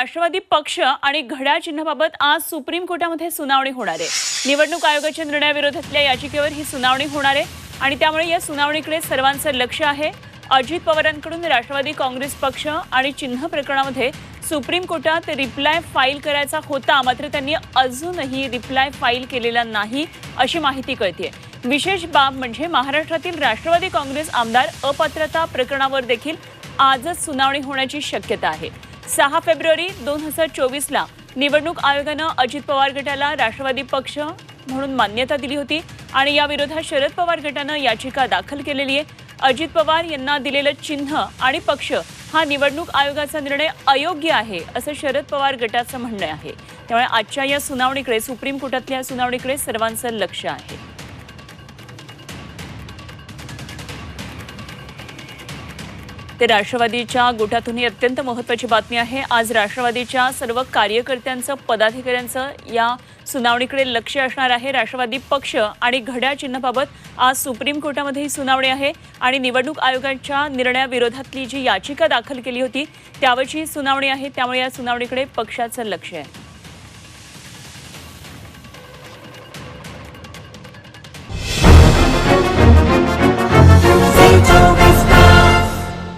राष्ट्रवादी पक्ष आणि घड्याळ चिन्हाबाबत आज सुप्रीम कोर्टामध्ये सुनावणी होणार आहे. निवडणूक आयोगाच्या निर्णयाविरोधातल्या याचिकेवर ही सुनावणी होणार आहे आणि त्यामुळे या सुनावणीकडे सर्वांचं लक्ष आहे. अजित पवारांकडून राष्ट्रवादी काँग्रेस पक्ष आणि चिन्ह प्रकरणामध्ये सुप्रीम कोर्टात रिप्लाय फाईल करायचा होता मात्र त्यांनी अजूनही रिप्लाय फाईल केलेला नाही अशी माहिती कळते विशेष बाब म्हणजे महाराष्ट्रातील राष्ट्रवादी काँग्रेस आमदार अपात्रता प्रकरणावर देखील आजच सुनावणी होण्याची शक्यता आहे. सहा फेब्रुवारी दोन हजार चोवीसला निवडणूक आयोगानं अजित पवार गटाला राष्ट्रवादी पक्ष म्हणून मान्यता दिली होती आणि याविरोधात शरद पवार गटानं याचिका दाखल केलेली आहे. अजित पवार यांना दिलेलं चिन्ह आणि पक्ष हा निवडणूक आयोगाचा निर्णय अयोग्य आहे असं शरद पवार गटाचं म्हणणं आहे. त्यामुळे आजच्या या सुनावणीकडे सुप्रीम कोर्टातल्या सुनावणीकडे सर्वांचं लक्ष आहे. ते राष्ट्रवादीच्या गोटातून ही अत्यंत महत्वाची बातमी आहे. आज राष्ट्रवादीच्या सर्व कार्यकर्त्यांचं पदाधिकाऱ्यांचं या सुनावणीकडे लक्ष असणार आहे. राष्ट्रवादी पक्ष आणि घड्याळ चिन्हाबाबत आज सुप्रीम कोर्टामध्ये ही सुनावणी आहे आणि निवडणूक आयोगाच्या निर्णयाविरोधातली जी याचिका दाखल केली होती त्यावरची ही सुनावणी आहे. त्यामुळे या सुनावणीकडे पक्षाचं लक्ष आहे.